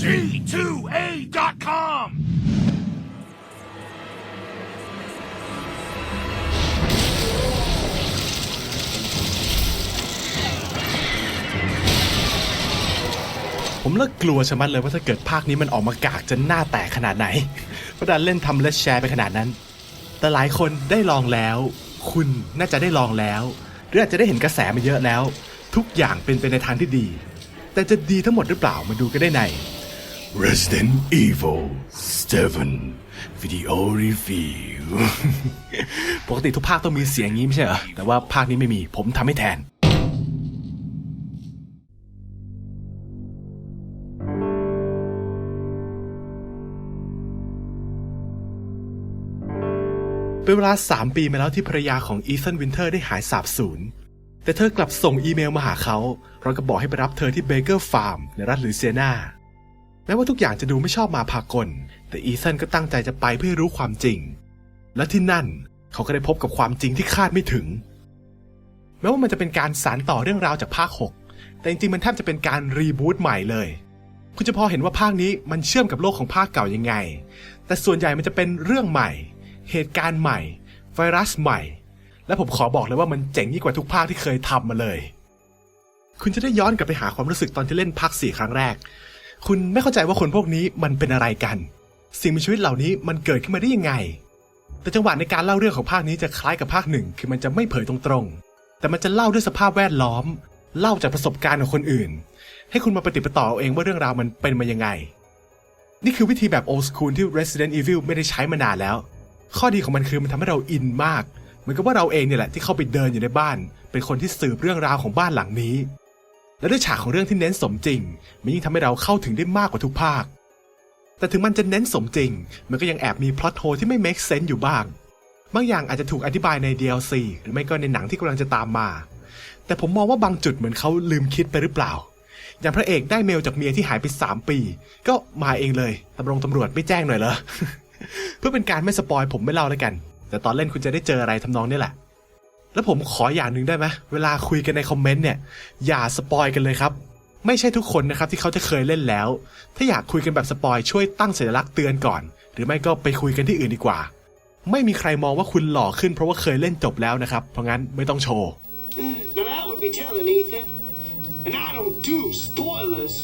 G2A.com. ผมเลิกกลัวชะมัดเลยว่าถ้าเกิดภาคนี้มันออกมากากจะหน้าแตกขนาดไหนเพราะดันเล่นทำและแชร์ไปขนาดนั้น แต่หลายคนได้ลองแล้ว คุณน่าจะได้ลองแล้ว หรืออาจจะได้เห็นกระแสมาเยอะแล้ว ทุกอย่างเป็นไปในทางที่ดี แต่จะดีทั้งหมดหรือเปล่ามาดูกันได้ใน Resident Evil 7 Video Review ปกติทุกภาคต้องมีเสียงงี้ไม่ใช่เหรอ แต่ว่าภาคนี้ไม่มี ผมทำให้แทนเป็นเวลา 3 ปีมาแล้วที่ภรรยาของอีธันวินเทอร์ได้หายสาบสูญ แต่เธอกลับส่งอีเมลมาหาเขาพร้อมกับบอกให้ไปรับเธอที่เบเกอร์ฟาร์มในรัฐลุยเซียนา แม้ว่าทุกอย่างจะดูไม่ชอบมาพากล แต่อีธันก็ตั้งใจจะไปเพื่อรู้ความจริง และที่นั่นเขาก็ได้พบกับความจริงที่คาดไม่ถึง แม้ว่ามันจะเป็นการสานต่อเรื่องราวจากภาค 6 แต่จริงๆมันแทบจะเป็นการรีบูตใหม่เลย คุณจะพอเห็นว่าภาคนี้มันเชื่อมกับโลกของภาคเก่ายังไง แต่ส่วนใหญ่มันจะเป็นเรื่องใหม่ เหตุการณ์ใหม่ ไวรัสใหม่ และผมขอบอกเลยว่ามันเจ๋งยิ่งกว่าทุกภาคที่เคยทำมาเลย คุณจะได้ย้อนกลับไปหาความรู้สึกตอนที่เล่นภาคสี่ครั้งแรก คุณไม่เข้าใจว่าคนพวกนี้มันเป็นอะไรกัน สิ่งมีชีวิตเหล่านี้มันเกิดขึ้นมาได้ยังไง แต่จังหวะในการเล่าเรื่องของภาคนี้จะคล้ายกับภาคหนึ่ง คือมันจะไม่เผยตรงๆ แต่มันจะเล่าด้วยสภาพแวดล้อม เล่าจากประสบการณ์ของคนอื่น ให้คุณมาปฏิปต่อเอเองว่าเรื่องราวมันเป็นมายังไง นี่คือวิธีแบบ old school ที่ Resident Evil ไม่ได้ใช้มานานแล้ว ข้อดีของมันคือมันทำให้เราอินมาก เหมือนกับว่าเราเองเนี่ยแหละที่เข้าไปเดินอยู่ในบ้าน เป็นคนที่สืบเรื่องราวของบ้านหลังนี้ และด้วยฉากของเรื่องที่เน้นสมจริง มันยิ่งทำให้เราเข้าถึงได้มากกว่าทุกภาค แต่ถึงมันจะเน้นสมจริง มันก็ยังแอบมีพล็อตโฮที่ไม่ make sense อยู่บ้าง บางอย่างอาจจะถูกอธิบายใน DLC หรือไม่ก็ในหนังที่กำลังจะตามมา แต่ผมมองว่าบางจุดเหมือนเขาลืมคิดไปหรือเปล่า อย่างพระเอกได้เมลจากเมียที่หายไป 3 ปี ก็มาเองเลยตำรวจตำรวจไม่แจ้งหน่อยเหรอ เพื่อเป็นการไม่สปอยผมไม่เล่าแล้วกัน แต่ตอนเล่นคุณจะได้เจออะไรทำนองนี้แหละ แล้วผมขออย่างหนึ่งได้ไหมเวลาคุยกันในคอมเมนต์เนี่ย อย่าสปอยกันเลยครับ ไม่ใช่ทุกคนนะครับที่เขาจะเคยเล่นแล้ว ถ้าอยากคุยกันแบบสปอยช่วยตั้งสัญลักษณ์เตือนก่อน หรือไม่ก็ไปคุยกันที่อื่นดีกว่า ไม่มีใครมองว่าคุณหล่อขึ้นเพราะว่าเคยเล่นจบแล้วนะครับ เพราะงั้นไม่ต้องโชว์ Now that would be telling, Ethan. And I don't do spoilers.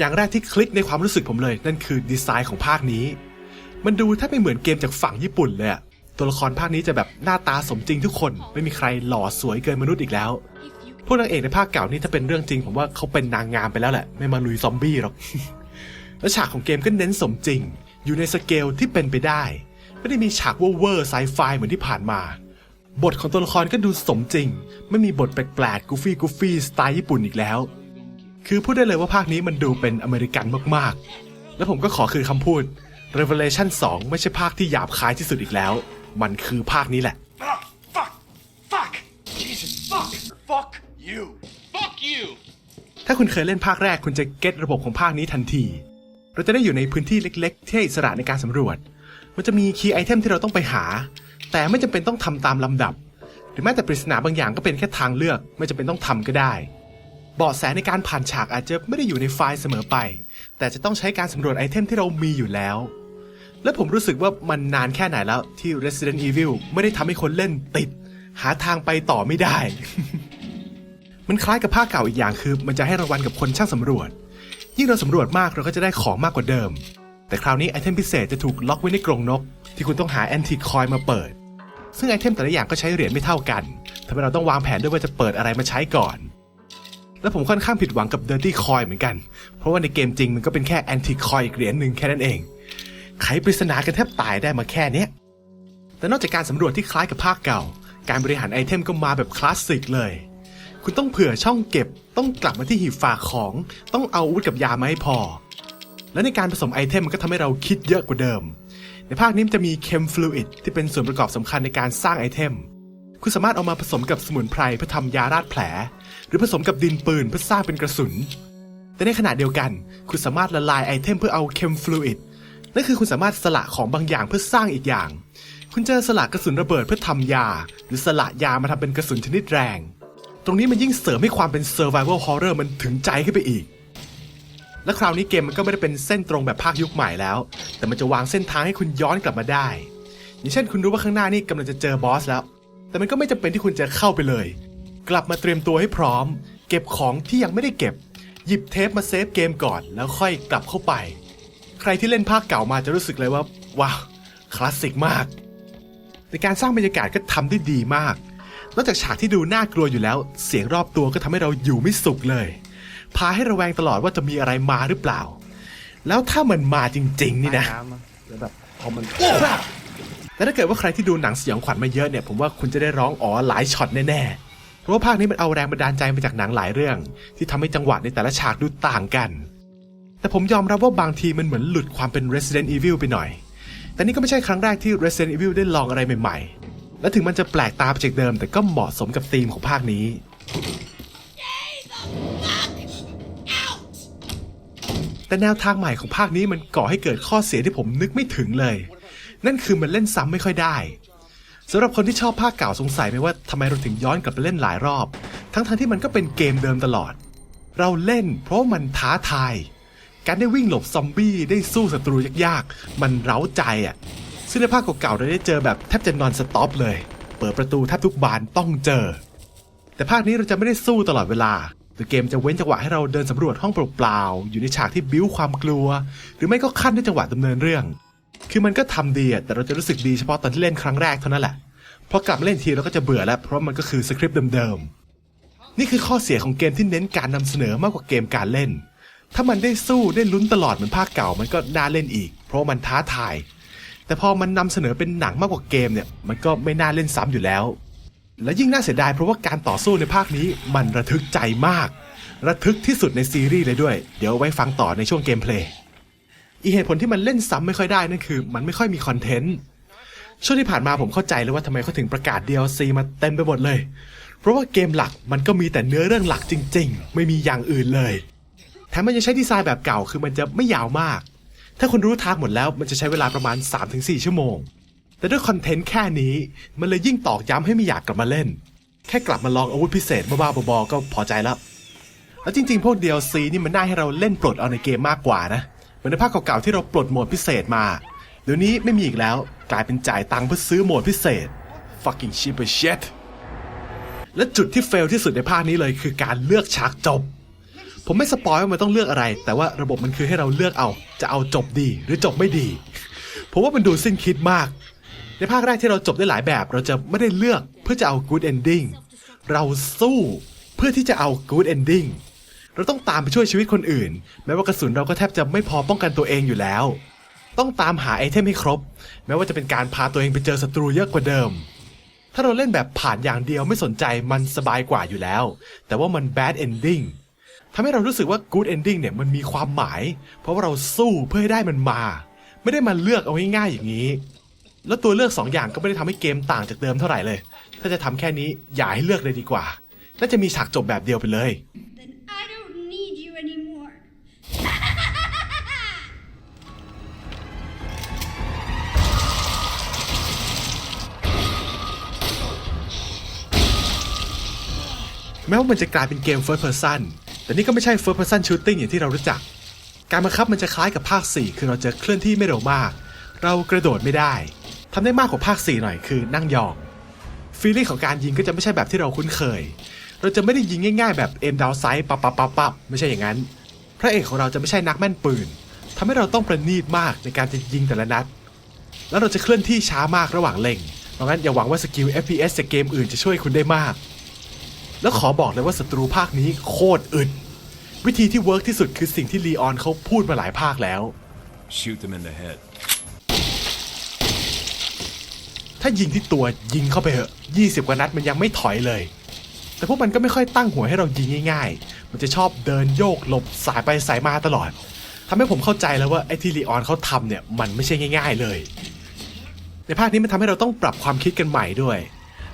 อย่างแรกที่คลิกในความรู้สึกผมเลย นั่นคือดีไซน์ของภาคนี้ มันดูแทบไม่เหมือนเกมจากฝั่งญี่ปุ่นเลยตัวละครภาคนี้จะแบบหน้าตาสมจริงทุกคน ไม่มีใครหล่อสวยเกินมนุษย์อีกแล้วพวกนางเอกในภาคเก่านี่ถ้าเป็นเรื่องจริง ผมว่าเขาเป็นนางงามไปแล้วแหละ ไม่มาลุยซอมบี้หรอกและฉากของเกมก็เน้นสมจริง อยู่ในสเกลที่เป็นไปได้ ไม่ได้มีฉากเวอร์ไซไฟเหมือนที่ผ่านมา บทของตัวละครก็ดูสมจริง ไม่มีบทแปลกๆกูฟี่กูฟี่สไตล์ญี่ปุ่นอีกแล้ว คือพูดได้เลยว่าภาคนี้มันดูเป็นอเมริกันมากๆ แล้วผมก็ขอคือคำพูด Revelation 2 ไม่ใช่ภาคที่หยาบคายที่สุดอีกแล้ว มันคือภาคนี้แหละ Ah, fuck. Fuck. Jesus, fuck. Fuck you. Fuck you! ถ้าคุณเคยเล่นภาคแรกคุณจะเก็ตระบบของภาคนี้ทันที เราจะได้อยู่ในพื้นที่เล็ก ๆ ที่ให้อิสระในการสำรวจ มันจะมีคีย์ไอเทมที่เราต้องไปหา แต่ไม่จำเป็นต้องทำตามลำดับ หรือแม้แต่ปริศนาบางอย่างก็เป็นแค่ทางเลือก ไม่จำเป็นต้องทำก็ได้เบาะแสในการผ่านฉากอาจจะไม่ได้อยู่ในไฟล์เสมอไป แต่จะต้องใช้การสำรวจไอเทมที่เรามีอยู่แล้ว และผมรู้สึกว่ามันนานแค่ไหนแล้วที่ Resident Evil ไม่ได้ทำให้คนเล่นติด หาทางไปต่อไม่ได้ มันคล้ายกับภาคเก่าอีกอย่างคือ มันจะให้รางวัลกับคนช่างสำรวจ ยิ่งเราสำรวจมากเราก็จะได้ของมากกว่าเดิม แต่คราวนี้ไอเทมพิเศษจะถูกล็อกไว้ในกรงนก ที่คุณต้องหาแอนติคอยมาเปิด ซึ่งไอเทมแต่ละอย่างก็ใช้เหรียญไม่เท่ากันทำให้เราต้องวางแผนด้วยว่าจะเปิดอะไรมาใช้ก่อน และผมค่อนข้างผิดหวังกับ Dirty Coin เหมือนกัน เพราะว่าในเกมจริงมันก็เป็นแค่แอนติคอยอีกเหรียญหนึ่งแค่นั้นเอง ไขปริศนากันแทบตายได้มาแค่เนี้ย แต่นอกจากการสำรวจที่คล้ายกับภาคเก่า การบริหารไอเทมก็มาแบบคลาสสิกเลย คุณต้องเผื่อช่องเก็บ ต้องกลับมาที่หีบฝากของ ต้องเอาอาวุธกับยามาให้พอ และในการผสมไอเทมมันก็ทำให้เราคิดเยอะกว่าเดิม ในภาคนี้มันจะมีเคมฟลูอิดที่เป็นส่วนประกอบสำคัญในการสร้างไอเทม คุณสามารถเอามาผสมกับสมุนไพรเพื่อทำยาราดแผล หรือผสมกับดินปืนเพื่อสร้างเป็นกระสุน แต่ในขณะเดียวกัน คุณสามารถละลายไอเทมเพื่อเอาเคมฟลูอิดนั่นคือคุณสามารถสละของบางอย่างเพื่อสร้างอีกอย่าง คุณจะสละกระสุนระเบิดเพื่อทำยา หรือสละยามาทำเป็นกระสุนชนิดแรง ตรงนี้มันยิ่งเสริมให้ความเป็น survival horror มันถึงใจขึ้นไปอีกและคราวนี้เกมมันก็ไม่ได้เป็นเส้นตรงแบบภาคยุคใหม่แล้ว แต่มันจะวางเส้นทางให้คุณย้อนกลับมาได้ อย่างเช่นคุณรู้ว่าข้างหน้านี่กำลังจะเจอบอสแล้ว แต่มันก็ไม่จำเป็นที่คุณจะเข้าไปเลย กลับมาเตรียมตัวให้พร้อม เก็บของที่ยังไม่ได้เก็บ หยิบเทปมาเซฟเกมก่อนแล้วค่อยกลับเข้าไป ใครที่เล่นภาคเก่ามาจะรู้สึกเลยว่าว้าวคลาสสิกมากในการสร้างบรรยากาศก็ทำได้ดีมาก นอกจากฉากที่ดูน่ากลัวอยู่แล้ว เสียงรอบตัวก็ทำให้เราอยู่ไม่สุขเลย พาให้ระแวงตลอดว่าจะมีอะไรมาหรือเปล่า แล้วถ้ามันมาจริง ๆ นี่นะแล้วแบบพอมัน แต่ถ้าเกิดว่าใครที่ดูหนังสยองขวัญมาเยอะเนี่ยผมว่าคุณจะได้ร้องอ๋อหลายช็อตแน่ๆเพราะว่าภาคนี้มันเอาแรงบันดาลใจมาจากหนังหลายเรื่อง ที่ทำให้จังหวะในแต่ละฉากดูต่างกัน แต่ผมยอมรับว่าบางทีมันเหมือนหลุดความเป็น Resident Evil ไปหน่อย แต่นี่ก็ไม่ใช่ครั้งแรกที่ Resident Evil ได้ลองอะไรใหม่ๆ และถึงมันจะแปลกตาไปจากเดิม แต่ก็เหมาะสมกับธีมของภาคนี้ แต่แนวทางใหม่ของภาคนี้มันก่อให้เกิดข้อเสียที่ผมนึกไม่ถึงเลย นั่นคือมันเล่นซ้ำไม่ค่อยได้สำหรับคนที่ชอบภาคเก่าสงสัยไหมว่าทำไมเราถึงย้อนกลับไปเล่นหลายรอบ ทั้งๆทที่มันก็เป็นเกมเดิมตลอด เราเล่นเพราะมันท้าทาย การได้วิ่งหลบซอมบี้ได้สู้ศัตรูยากๆ มันเร้าใจอะ ซึ่งในภาคเก่าๆเราได้เจอแบบแทบจะนอนสต็อปเลย เปิดประตูแทบทุกบานต้องเจอ แต่ภาคนี้เราจะไม่ได้สู้ตลอดเวลา แต่เกมจะเว้นจังหวะให้เราเดินสำรวจห้องเปล่าๆอยู่ในฉากที่บิ้วความกลัว หรือไม่ก็ขั้นด้วยจังหวะดำเนินเรื่อง คือมันก็ทำดีแต่เราจะรู้สึกดีเฉพาะตอนที่เล่นครั้งแรกเท่านั้นแหละพอกลับมาเล่นทีเราก็จะเบื่อแล้วเพราะมันก็คือสคริปต์เดิมๆนี่คือข้อเสียของเกมที่เน้นการนำเสนอมากกว่าเกมการเล่น ถ้ามันได้สู้ได้ลุ้นตลอดเหมือนภาคเก่ามันก็น่าเล่นอีก เพราะมันท้าทาย แต่พอมันนำเสนอเป็นหนังมากกว่าเกมเนี่ยมันก็ไม่น่าเล่นซ้ำอยู่แล้ว และยิ่งน่าเสียดายเพราะว่าการต่อสู้ในภาคนี้มันระทึกใจมาก ระทึกที่สุดในซีรีส์เลยด้วย เดี๋ยวไว้ฟังต่อในช่วงเกมเพลย์อีเหตุผลที่มันเล่นซ้ำไม่ค่อยได้นั่นคือ มันไม่ค่อยมีคอนเทนต์ช่วงที่ผ่านมาผมเข้าใจเลยว่าทำไมเขาถึงประกาศ DLC มาเต็มไปหมดเลย เพราะว่าเกมหลักมันก็มีแต่เนื้อเรื่องหลักจริง ๆ ไม่มีอย่างอื่นเลยแถมมันยังใช้ดีไซน์แบบเก่าคือมันจะไม่ยาวมาก ถ้าคุณรู้ทางหมดแล้วมันจะใช้เวลาประมาณ 3-4 ชั่วโมง แต่ด้วยคอนเทนต์แค่นี้มันเลยยิ่งตอกย้ำให้ไม่อยากกลับมาเล่น แค่กลับมาลองอาวุธพิเศษบ้าๆบอๆก็พอใจแล้ว แล้วจริงๆ พวก DLC นี่มันน่าให้เราเล่นปลดเอาในเกมมากกว่านะ เหมือนในภาคเก่าๆที่เราปลดโหมดพิเศษมา เดี๋ยวนี้ไม่มีอีกแล้วกลายเป็นจ่ายตังค์เพื่อซื้อโหมดพิเศษ fucking cheap as shit และจุดที่เฟลที่สุดในภาคนี้เลยคือการเลือกฉากจบ ผมไม่สปอยว่ามันต้องเลือกอะไร แต่ว่าระบบมันคือให้เราเลือกเอา จะเอาจบดีหรือจบไม่ดี ผมว่ามันดูสิ้นคิดมาก ในภาคแรกที่เราจบได้หลายแบบ เราจะไม่ได้เลือกเพื่อจะเอา good ending เราสู้เพื่อที่จะเอา good ending เราต้องตามไปช่วยชีวิตคนอื่น แม้ว่ากระสุนเราก็แทบจะไม่พอป้องกันตัวเองอยู่แล้ว ต้องตามหาไอเทมให้ครบ แม้ว่าจะเป็นการพาตัวเองไปเจอศัตรูเยอะกว่าเดิม ถ้าเราเล่นแบบผ่านอย่างเดียวไม่สนใจมันสบายกว่าอยู่แล้ว แต่ว่ามัน bad ending ทำให้เรารู้สึกว่า good ending เนี่ยมันมีความหมาย เพราะว่าเราสู้เพื่อให้ได้มันมา ไม่ได้มาเลือกเอาง่ายๆอย่างนี้ แล้วตัวเลือกสองอย่างก็ไม่ได้ทำให้เกมต่างจากเดิมเท่าไหร่เลย ถ้าจะทำแค่นี้อย่าให้เลือกเลยดีกว่า น่าจะมีฉากจบแบบเดียวไปเลย Then I don't need you anymore. แม้ว่ามันจะกลายเป็นเกม first person แต่นี่ก็ไม่ใช่ first person shooting อย่างที่เรารู้จัก การบังคับมันจะคล้ายกับภาค 4 คือเราจะเคลื่อนที่ไม่เร็วมาก เรากระโดดไม่ได้ ทำได้มากกว่าภาค 4 หน่อยคือนั่งยองฟีลลิ่งของการยิงก็จะไม่ใช่แบบที่เราคุ้นเคย เราจะไม่ได้ยิงง่ายๆ แบบเอ็มดาวไซด์ปับปับปับปับไม่ใช่อย่างนั้น พระเอกของเราจะไม่ใช่นักแม่นปืนทำให้เราต้องประณีตมากในการจะยิงแต่ละนัด แล้วเราจะเคลื่อนที่ช้ามากระหว่างเล็งเพราะงั้นอย่าหวังว่าสกิล FPS จากเกมอื่นจะช่วยคุณได้มาก แล้วขอบอกเลยว่าศัตรูภาคนี้โคตรอึด วิธีที่เวิร์กที่สุดคือสิ่งที่ลีออนเขาพูดมาหลายภาคแล้ว Shoot them in the head. ถ้ายิงที่ตัวยิงเข้าไปเหอะ20 กว่านัดมันยังไม่ถอยเลย แต่พวกมันก็ไม่ค่อยตั้งหัวให้เรายิงง่าย ๆ มันจะชอบเดินโยกหลบสายไปสายมาตลอดทำให้ผมเข้าใจแล้วว่าไอ้ที่ลีออนเขาทำเนี่ยมันไม่ใช่ง่าย ๆเลย ในภาคนี้มันทำให้เราต้องปรับความคิดกันใหม่ด้วย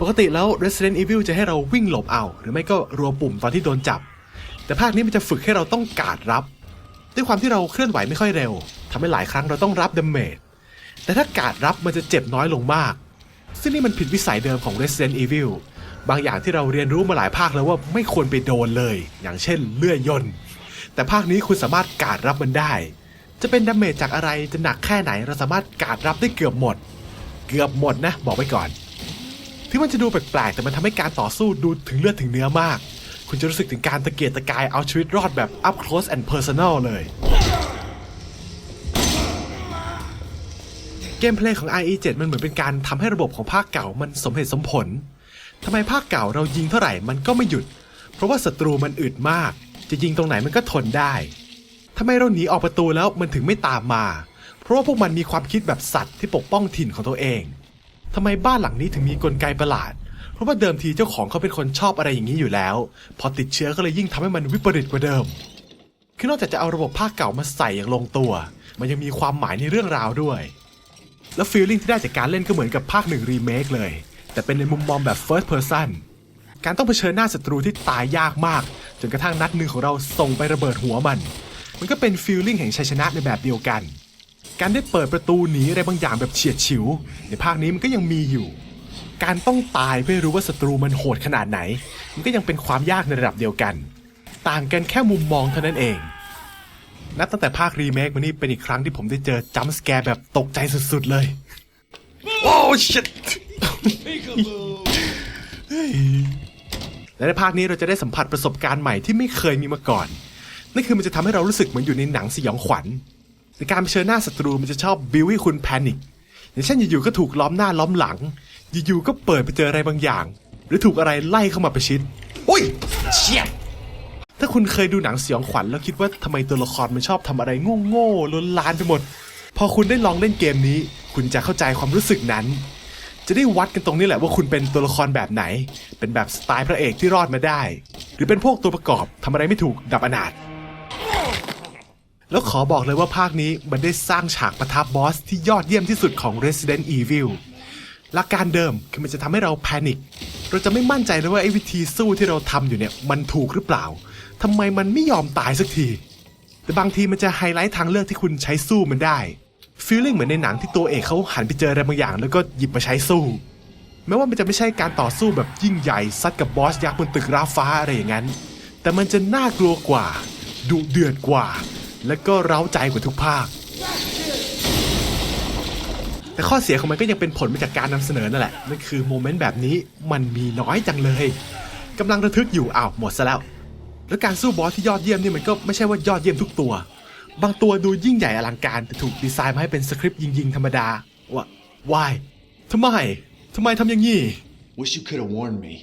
ปกติแล้ว Resident Evil จะให้เราวิ่งหลบเอา หรือไม่ก็รัวปุ่มตอนที่โดนจับ แต่ภาคนี้มันจะฝึกให้เราต้องการรับ ด้วยความที่เราเคลื่อนไหวไม่ค่อยเร็วทำให้หลายครั้งเราต้องรับดาเมจแต่ถ้าการรับมันจะเจ็บน้อยลงมาก ซึ่งนี่มันผิดวิสัยเดิมของ Resident Evil บางอย่างที่เราเรียนรู้มาหลายภาคแล้วว่าไม่ควรไปโดนเลย อย่างเช่นเลื่อยยนต์ แต่ภาคนี้คุณสามารถการรับมันได้ จะเป็นดาเมจจากอะไรจะหนักแค่ไหนเราสามารถการรับได้เกือบหมด เกือบหมดนะ บอกไว้ก่อนถึงมันจะดูแปลกๆแต่มันทำให้การต่อสู้ดูถึงเลือดถึงเนื้อมาก คุณจะรู้สึกถึงการตะเกียกตะกายเอาชีวิตรอดแบบ up close and personal เลย เกมเพลย์ของ IE7 มันเหมือนเป็นการทำให้ระบบของภาคเก่ามันสมเหตุสมผลทำไมภาคเก่าเรายิงเท่าไหร่มันก็ไม่หยุด เพราะว่าศัตรูมันอึดมาก จะยิงตรงไหนมันก็ทนได้ทำไมเราหนีออกประตูแล้วมันถึงไม่ตามมา เพราะว่าพวกมันมีความคิดแบบสัตว์ที่ปกป้องถิ่นของตัวเองทำไมบ้านหลังนี้ถึงมีกลไกประหลาด เพราะว่าเดิมทีเจ้าของเขาเป็นคนชอบอะไรอย่างนี้อยู่แล้ว พอติดเชื้อก็เลยยิ่งทำให้มันวิปริตกว่าเดิม คือนอกจากจะเอาระบบภาคเก่ามาใส่อย่างลงตัว มันยังมีความหมายในเรื่องราวด้วย แล้วฟีลลิ่งที่ได้จากการเล่นก็เหมือนกับภาคหนึ่งรีเมคเลย แต่เป็นในมุมมองแบบ first person การต้องเผชิญหน้าศัตรูที่ตายยากมาก จนกระทั่งนัดหนึ่งของเราส่งไประเบิดหัวมัน มันก็เป็นฟีลลิ่งแห่งชัยชนะในแบบเดียวกัน การได้เปิดประตูหนีอะไรบางอย่างแบบเฉียดฉิว ในภาคนี้มันก็ยังมีอยู่ การต้องตายเพื่อรู้ว่าศัตรูมันโหดขนาดไหน มันก็ยังเป็นความยากในระดับเดียวกัน ต่างกันแค่มุมมองเท่านั้นเอง นับตั้งแต่ภาครีเมคมานี่เป็นอีกครั้งที่ผมได้เจอจัมป์สแกร์แบบตกใจสุดๆเลย โอ้ชิตและในภาคนี้เราจะได้สัมผัสประสบการณ์ใหม่ที่ไม่เคยมีมาก่อน นั่นคือมันจะทำให้เรารู้สึกเหมือนอยู่ในหนังสยองขวัญในการเผชิญหน้าศัตรูมันจะชอบบิวให้คุณแพนิคอย่างเช่นอยู่ๆก็ถูกล้อมหน้าล้อมหลัง อยู่ๆก็เปิดไปเจออะไรบางอย่าง หรือถูกอะไรไล่เข้ามาประชิดอุ้ยเชี่ย ถ้าคุณเคยดูหนังสยองขวัญแล้วคิดว่าทำไมตัวละครมันชอบทำอะไรโง่ๆล้นลานไปหมด พอคุณได้ลองเล่นเกมนี้ คุณจะเข้าใจความรู้สึกนั้น จะได้วัดกันตรงนี้แหละว่าคุณเป็นตัวละครแบบไหน เป็นแบบสไตล์พระเอกที่รอดมาได้ หรือเป็นพวกตัวประกอบทำอะไรไม่ถูกดับอนาถแล้วขอบอกเลยว่าภาคนี้มันได้สร้างฉากประทับบอสที่ยอดเยี่ยมที่สุดของ Resident Evil หลักการเดิมคือมันจะทำให้เราแพนิค เราจะไม่มั่นใจเลยว่าไอ้วิธีสู้ที่เราทำอยู่เนี่ยมันถูกหรือเปล่า ทำไมมันไม่ยอมตายสักที แต่บางทีมันจะไฮไลท์ทางเลือกที่คุณใช้สู้มันได้ฟีลลิ่งเหมือนในหนังที่ตัวเอกเขาหันไปเจออะไรบางอย่าง แล้วก็หยิบมาใช้สู้ แม้ว่ามันจะไม่ใช่การต่อสู้แบบยิ่งใหญ่ซัดกับบอสยักษ์บนตึกราฟ้าอะไรอย่างนั้น แต่มันจะน่ากลัวกว่า ดุเดือดกว่า และก็เร้าใจกว่าทุกภาค แต่ข้อเสียของมันก็ยังเป็นผลมาจากการนำเสนอนั่นแหละนั่นคือโมเมนต์แบบนี้มันมีน้อยจังเลยกำลังระทึกอยู่อ้าวหมดซะแล้ว แล้วการสู้บอสที่ยอดเยี่ยมนี่มันก็ไม่ใช่ว่ายอดเยี่ยมทุกตัว บางตัวดูยิ่งใหญ่อลังการแต่ถูกดีไซน์มาให้เป็นสคริปต์ยิงๆธรรมดาว่า why ทำไมทำไมทำอย่างนี้ Wish you could have warned me.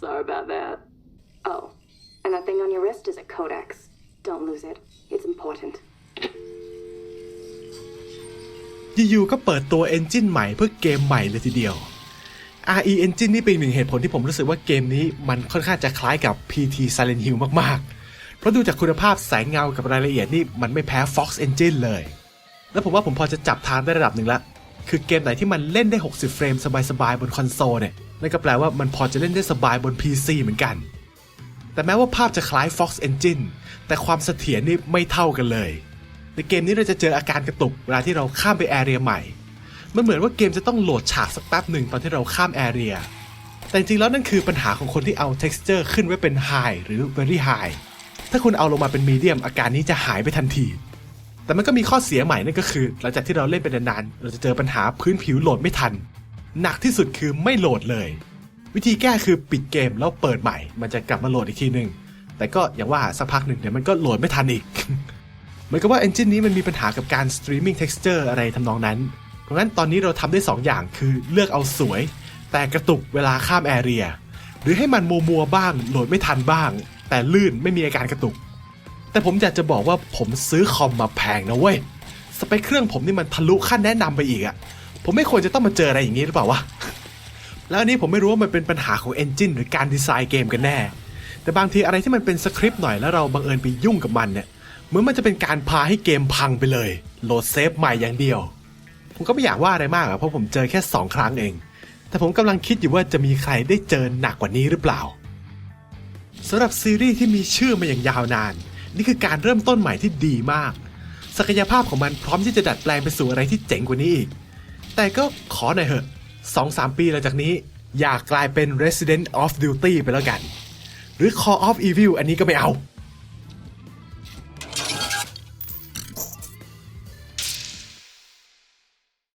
Sorry about that. Oh, and that thing on your wrist is a codex. Don't lose it. It's important. อยู่ๆก็เปิดตัวเอนจินใหม่เพื่อเกมใหม่เลยทีเดียว RE Engine นี่เป็นหนึ่งเหตุผลที่ผมรู้สึกว่าเกมนี้มันค่อนข้างจะคล้ายกับ PT Silent Hill มากๆ เพราะดูจากคุณภาพแสงเงากับรายละเอียดนี่มันไม่แพ้ Fox Engine เลย แล้วผมว่าผมพอจะจับทางได้ระดับหนึ่งละ คือเกมไหนที่มันเล่นได้ 60 เฟรมสบายๆ บนคอนโซลเนี่ย นั่นก็แปลว่ามันพอจะเล่นได้สบายบน PC เหมือนกัน แต่แม้ว่าภาพจะคล้าย Fox Engine แต่ความเสถียรนี่ไม่เท่ากันเลย ในเกมนี้เราจะเจออาการกระตุกเวลาที่เราข้ามไปแอเรียใหม่ มันเหมือนว่าเกมจะต้องโหลดฉากสักแป๊บหนึ่งตอนที่เราข้ามแอเรีย แต่จริงๆแล้วนั่นคือปัญหาของคนที่เอา texture ขึ้นไว้เป็น high หรือ very high ถ้าคุณเอาลงมาเป็น medium อาการนี้จะหายไปทันที แต่มันก็มีข้อเสียใหม่นั่นก็คือ หลังจากที่เราเล่นไปนานๆ เราจะเจอปัญหาพื้นผิวโหลดไม่ทัน หนักที่สุดคือไม่โหลดเลย วิธีแก้คือปิดเกมแล้วเปิดใหม่ มันจะกลับมาโหลดอีกทีหนึ่งแต่ก็อย่างว่าสักพักหนึ่งเดี๋ยวมันก็โหลดไม่ทันอีก เหมือนกับว่า engine นี้มันมีปัญหากับการ streaming texture อะไรทำนองนั้น ราะงั้นตอนนี้เราทำได้ 2 อย่างคือเลือกเอาสวย แต่กระตุกเวลาข้ามแอเรีย หรือให้มันมัวมัวบ้างโหลดไม่ทันบ้าง แต่ลื่นไม่มีอาการกระตุก แต่ผมอยากจะบอกว่าผมซื้อคอมมาแพงนะเว้ยสเปคเครื่องผมนี่มันทะลุขั้นแนะนำไปอีกอะผมไม่ควรจะต้องมาเจออะไรอย่างนี้หรือเปล่าวะแล้วอันนี้ผมไม่รู้ว่ามันเป็นปัญหาของ Engine หรือการดีไซน์เกมกันแน่ แต่บางทีอะไรที่มันเป็นสคริปต์หน่อยแล้วเราบังเอิญไปยุ่งกับมันเนี่ยเหมือนมันจะเป็นการพาให้เกมพังไปเลย โหลดเซฟใหม่อย่างเดียว ผมก็ไม่อยากว่าอะไรมากอะเพราะผมเจอแค่ 2 ครั้งเอง แต่ผมกำลังคิดอยู่ว่าจะมีใครได้เจอหนักกว่านี้หรือเปล่าสำหรับซีรีส์ที่มีชื่อมาอย่างยาวนาน นี่คือการเริ่มต้นใหม่ที่ดีมาก ศักยภาพของมันพร้อมที่จะดัดแปลงไปสู่อะไรที่เจ๋งกว่านี้อีก แต่ก็ขอหน่อยเหอะสองสามปีหลังจากนี้ อยากกลายเป็น Resident of Duty ไปแล้วกัน หรือ Call of Evil อันนี้ก็ไม่เอา